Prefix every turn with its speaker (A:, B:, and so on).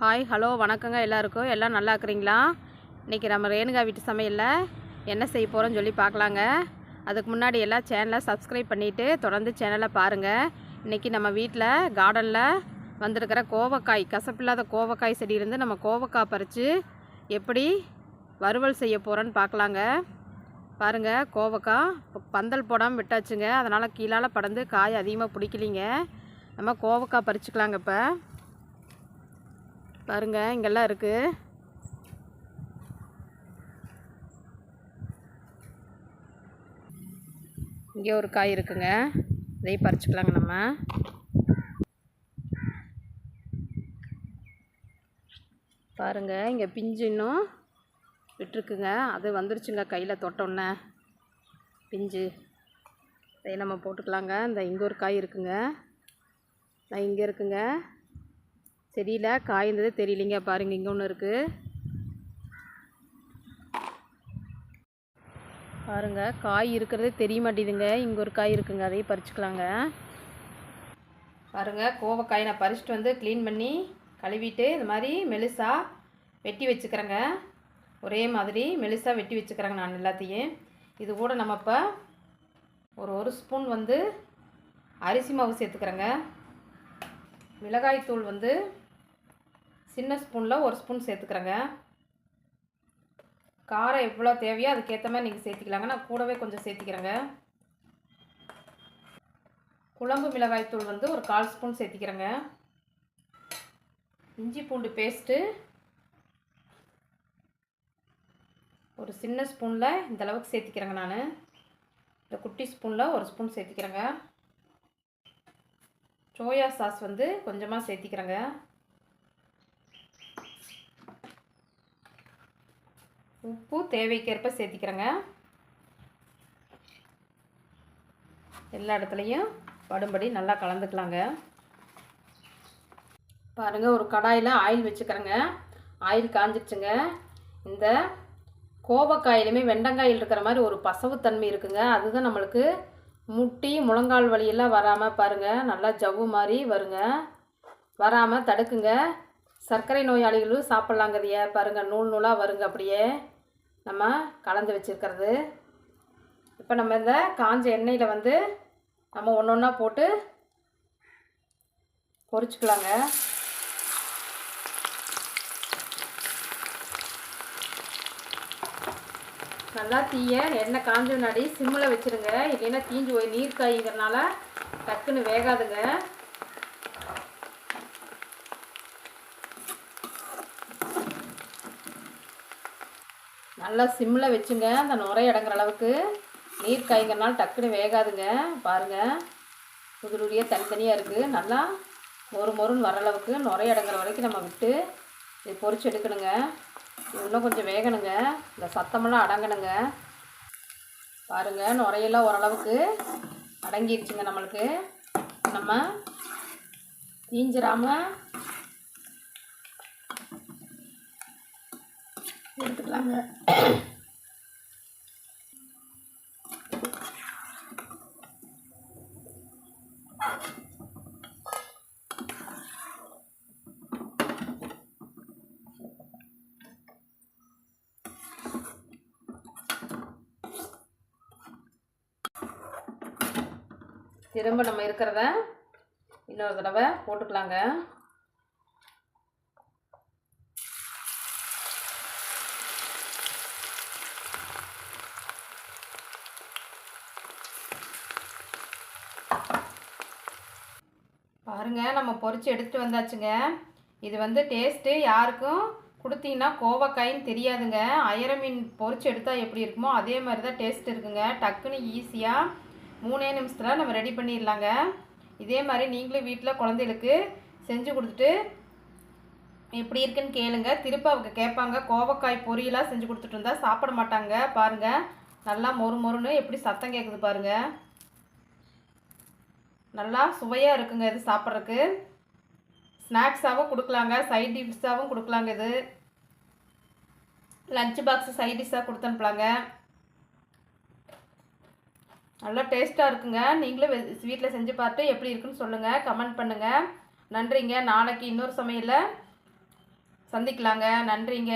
A: Hi hello வணக்கங்க எல்லாருக்கும். எல்லாம் நல்லா இருக்கிறீங்களா? இன்றைக்கி நம்ம ரேணுகா வீட்டு சமையலில் என்ன செய்ய போகிறோம்னு சொல்லி பார்க்கலாங்க. அதுக்கு முன்னாடி எல்லாம் சேனலை சப்ஸ்கிரைப் பண்ணிவிட்டு தொடர்ந்து சேனலை பாருங்கள் இன்றைக்கி நம்ம வீட்டில் கார்டனில் வந்திருக்கிற கோவக்காய் கசப்பில்லாத கோவக்காய் செடியிலேருந்து நம்ம கோவக்காய் பறித்து எப்படி வறுவல் செய்ய போகிறோன்னு பார்க்கலாங்க. பாருங்கள் கோவக்காய் இப்போ பந்தல் போடாமல் விட்டாச்சுங்க. அதனால் கீழால் படந்து காய் அதிகமாக பிடிக்கலிங்க. நம்ம கோவக்காய் பறிச்சுக்கலாங்க இப்போ. பாருங்க இங்கெல்லாம் இருக்கு. இங்கே ஒரு காய் இருக்குங்க. இதையும் பறிச்சுக்கலாங்க நம்ம. பாருங்க இங்கே பிஞ்சு இன்னும் விட்டுருக்குங்க. அது வந்துருச்சுங்க கையில் தொட்டோன்னே பிஞ்சு. இதை நம்ம போட்டுக்கலாங்க. இந்த இங்கே ஒரு காய் இருக்குங்க. நான் இங்கே இருக்குங்க. செடியில் காய்ந்தது தெரியலிங்க. பாருங்க இங்கே ஒன்று இருக்குது பாருங்க காய் இருக்கிறதே தெரிய மாட்டேதுங்க இங்கே ஒரு காய் இருக்குங்க அதையும் பறிச்சுக்கலாங்க. பாருங்க கோவக்காய் நான் பறிச்சுட்டு வந்து க்ளீன் பண்ணி கழுவிட்டு இந்த மாதிரி மெலிசா வெட்டி வச்சுக்கிறேங்க. ஒரே மாதிரி மெலிசா வெட்டி வச்சுக்கிறேங்க நான் எல்லாத்தையும். இது கூட நம்ம இப்போ ஒரு ஒரு ஸ்பூன் வந்து அரிசி மாவு சேர்த்துக்கிறேங்க. மிளகாய்த்தூள் வந்து சின்ன ஸ்பூனில் ஒரு ஸ்பூன் சேர்த்துக்கிறேங்க. காரம் எவ்வளோ தேவையோ அதுக்கேற்ற மாதிரி நீங்கள் சேர்த்திக்கலாங்க. நான் கூடவே கொஞ்சம் சேர்த்திக்கிறேங்க. குழம்பு மிளகாய்த்தூள் வந்து ஒரு கால் ஸ்பூன் சேர்த்திக்கிறேங்க. இஞ்சி பூண்டு பேஸ்ட்டு ஒரு சின்ன ஸ்பூனில் இந்த அளவுக்கு சேர்த்திக்கிறேங்க நான். இந்த குட்டி ஸ்பூனில் ஒரு ஸ்பூன் சேர்த்திக்கிறேங்க. சோயா சாஸ் வந்து கொஞ்சமாக சேர்த்திக்கிறேங்க. உப்பு தேவைக்கேற்ப சேர்த்திக்கிறேங்க. எல்லா இடத்துலையும் படும்படி நல்லா கலந்துக்கலாங்க. பாருங்கள் ஒரு கடாயில் ஆயில் வச்சுக்கிறேங்க. ஆயில் காஞ்சிடுச்சுங்க இந்த கோவக்காயிலுமே வெண்டங்காயில் இருக்கிற மாதிரி ஒரு பசவுத்தன்மை இருக்குங்க. அதுதான் நம்மளுக்கு முட்டி முழங்கால் வலியெல்லாம் வராமல் பாருங்கள் நல்லா ஜவ்வு மாதிரி வருங்க. வராமல் தடுக்குங்க. சர்க்கரை நோயாளிகளும் சாப்பிட்லாங்கிறதைய பாருங்கள் நூல் நூலாக வருங்க அப்படியே. நம்ம கலந்து வச்சுருக்கிறது. இப்போ நம்ம இந்த காஞ்ச எண்ணெயில் வந்து நம்ம ஒன்று ஒன்றா போட்டு பொரிச்சுக்கலாங்க. நல்லா தீய எண்ணெய் காஞ்ச முன்னாடி சிம்மில் வச்சுருங்க. இல்லைன்னா தீஞ்சு போய் நீர் காய்ங்கிறனால டக்குன்னு வேகாதுங்க. நல்லா சிம்மில் வச்சுங்க. அந்த நுரை அடங்குற அளவுக்கு. நீர் காய்கறனால டக்குன்னு வேகாதுங்க. பாருங்கள் புதுருடியே தனித்தனியாக இருக்குது நல்லா மொறு மொறுன்னு வர அளவுக்கு நுரை அடங்குற வரைக்கும் நம்ம விட்டு இது பொறிச்சு எடுக்கணுங்க. இன்னும் கொஞ்சம் வேகணுங்க. இந்த சத்தமெல்லாம் அடங்கணுங்க. பாருங்கள் நுரையெல்லாம் ஓரளவுக்கு அடங்கிடுச்சுங்க நம்மளுக்கு. நம்ம தீஞ்சிராமல் எடுத்துக்கலாங்க. திரும்ப நம்ம இருக்கிறத இன்னொரு தடவை போட்டுக்கலாங்க. பாருங்க நம்ம பொரிச்சு எடுத்துட்டு வந்தாச்சுங்க. இது வந்து டேஸ்ட்டு யாருக்கும் கொடுத்தீங்கன்னா கோவக்காயின்னு தெரியாதுங்க. அயர மீன் பொறிச்சு எடுத்தால் எப்படி இருக்குமோ அதே மாதிரி தான் டேஸ்ட் இருக்குங்க. டக்குன்னு ஈஸியாக மூணே நிமிஷத்தில் நம்ம ரெடி பண்ணிடலாங்க. இதே மாதிரி நீங்களும் வீட்டில் குழந்தைகளுக்கு செஞ்சு கொடுத்துட்டு எப்படி இருக்குன்னு கேளுங்க. திருப்ப அவங்க கேட்பாங்க கோவக்காய் பொரியலாக செஞ்சு கொடுத்துட்டு இருந்தால் சாப்பிட மாட்டாங்க. பாருங்கள் நல்லா மொறு மொறுன்னு எப்படி சத்தம் கேட்குது பாருங்கள் நல்லா சுவையாக இருக்குங்க இது சாப்பிட்றதுக்கு. ஸ்நாக்ஸாகவும் கொடுக்கலாங்க சைட் டிஷ்ஷாகவும் கொடுக்கலாங்க இது. லஞ்ச் பாக்ஸ் சைட் டிஷ்ஷாக கொடுத்து அனுப்பலாங்க நல்லா டேஸ்ட்டாக இருக்குங்க. நீங்களும் வீட்டில் செஞ்சு பார்த்து எப்படி இருக்குன்னு சொல்லுங்கள் கமெண்ட் பண்ணுங்கள் நன்றிங்க. நாளைக்கு இன்னொரு சமையலில் சந்திக்கலாங்க. நன்றிங்க.